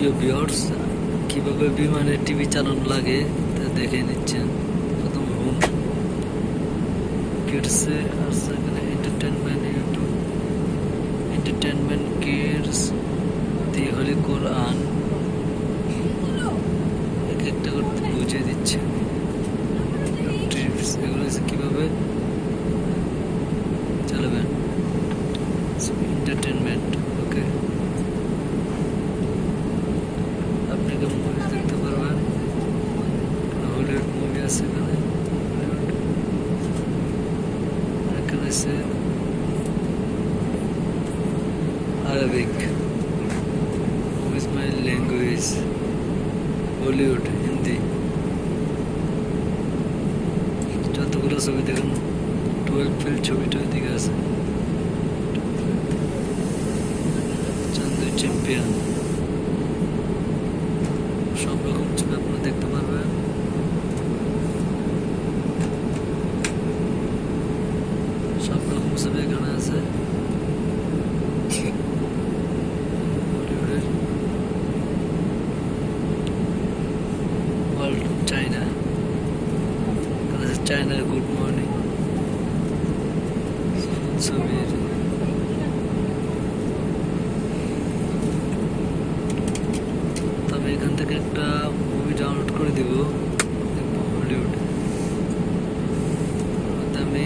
প্রিয় ভিউয়ার্স কীভাবে বিমানে টিভি চালানো লাগে তা দেখে নিচ্ছেন প্রথম হোম কিডসে আসছে এখানে entertainment YouTube entertainment kids the holy Quran. এক একটা করতে বুঝিয়ে দিচ্ছে। ট্রিপস এগুলো হচ্ছে কীভাবে চালাবেন? এন্টারটেনমেন্ট ওকে আপনি কেমন মুভি দেখতে পারবেন এখানে হলিউড এখানে আছে Arabic is my language Bollywood Hindi যতগুলো ছবি দেখুন টুয়েলভ ফিল ছবিটা ওইদিকে আছে। চান্দু চ্যাম্পিয়ন সব রকম ছবি আপনারা দেখতে পারবেন সব রকম ছবি এখানে আছে বলিউডের ওয়ার্ল্ড চায়না এখানে আছে চায়নার গুড মর্নিং ছবির তবে এখান থেকে একটা মুভি ডাউনলোড করে দিব হলিউড আমি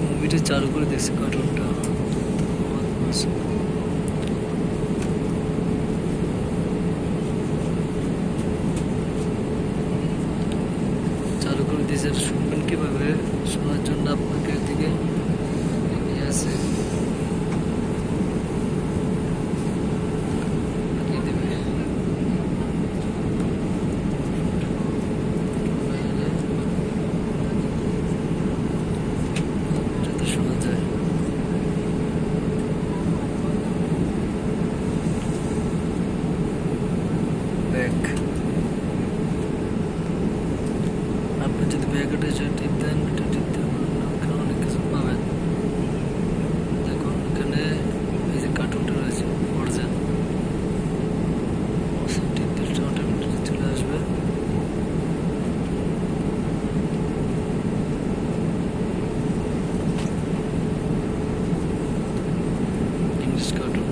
মুভিটা চালু করে দেখছি কার্টুনটা চালু করে দিয়েছে এটা শুনবেন শোনার জন্য আপনাকে এদিকে যায়। ব্যাক আপনি যদি দেন টিপ দেন ওখানে অনেক কিছু পাবেন দেখুন এখানে এই যে কার্টুনটা রয়েছে অরিজিন টিপ দিলে অটোমেটিক চলে আসবে ইংলিশ কার্টুন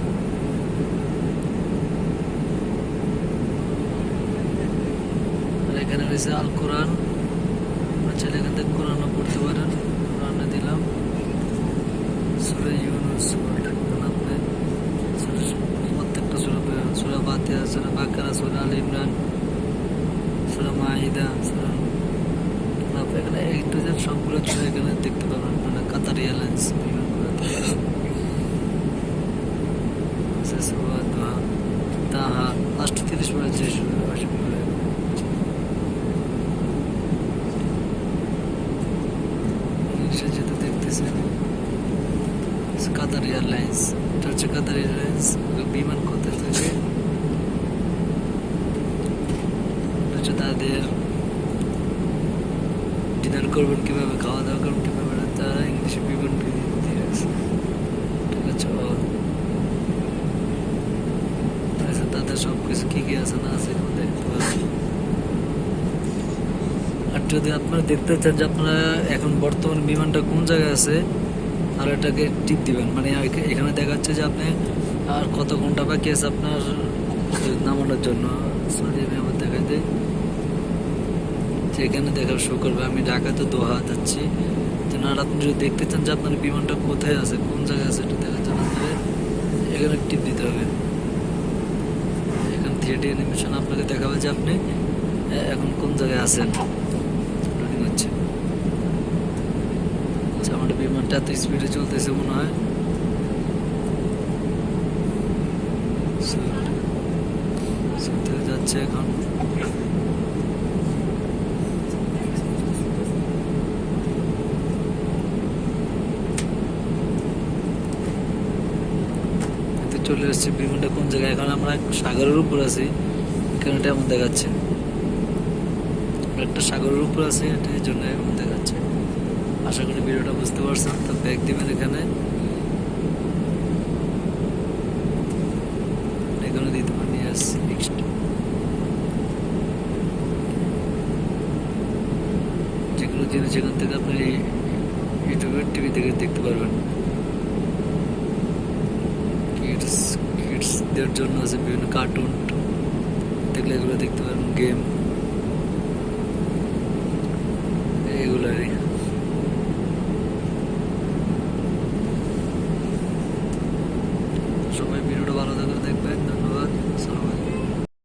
আর এখানে রয়েছে আল কোরআন। আপনার ছেলে এখান থেকে কোরআনও পড়তে পারেন কোরআনে দিলাম। সুরে ইউনুস আপনি প্রত্যেকটা সুরা সুরা বাতিয়া সুরা বাকারা, সুরা আল ইমরান, সুরা মাহিদা সুরা এখানে এই টু জেড সবগুলো এখানে দেখতে পাবেন। মানে কাতার এয়ারলাইন্স তাহা। লাস্ট তিরিশ মিনিট যে সুরা ইংলিশে যেটা দেখতেছেন কাতার এয়ারলাইন্স এটা হচ্ছে কাতার এয়ারলাইন্স বিমান কোথায় থেকে এটা হচ্ছে তাদের ডিনার করবেন কীভাবে খাওয়া দাওয়া করবেন কীভাবে এটা তারা ইংলিশে বিমান দিয়ে রাখছে ঠিক আছে ও আচ্ছা, তাদের সব কিছু কী কী আছে না আছে এখানে দেখতে পাচ্ছি আর যদি আপনারা দেখতে চান যে আপনারা এখন বর্তমান বিমানটা কোন জায়গায় আছে, আর এটাকে টিপ দিবেন। মানে এখ- এখানে দেখাচ্ছে যে আপনি, আর কত ঘণ্টা বাকি আছে আপনার নামানোর জন্য। সরি আমি আবার দেখাই দিই। যে এখানে দেখার শো করবে, আমি ঢাকাতে দোহা যাচ্ছি যেন আর আপনি যদি দেখতে চান যে আপনার বিমানটা কোথায় আছে, কোন জায়গায় আছে, এটা দেখার জন্য এখানে টিপ দিতে হবে। এখানে থ্রিডি অ্যানিমেশন আপনাকে দেখাবে যে আপনি এখন কোন জায়গায় আছেন। হচ্ছে। আমার বিমানটা এত স্পিডে চলতেছে মনে হয়। যাচ্ছে এখন। চলে এসেছে বিমানটা কোন জায়গায়? এখন আমরা সাগরের উপর আছি। এখানে এমন দেখাচ্ছে। একটা সাগরের উপর আছে, এটা জন্য এমন দেখাচ্ছে। আশা করি ভিডিওটা বুঝতে পারছেন তো ব্যাগ দিবেন এখানে। এখানে পারেন জিনিস এখান থেকে আপনি ইউটিউবে টিভি থেকে দেখতে পারবেন। কিডস জন্য আছে বিভিন্ন কার্টুন দেখলে এগুলো দেখতে পারবেন গেম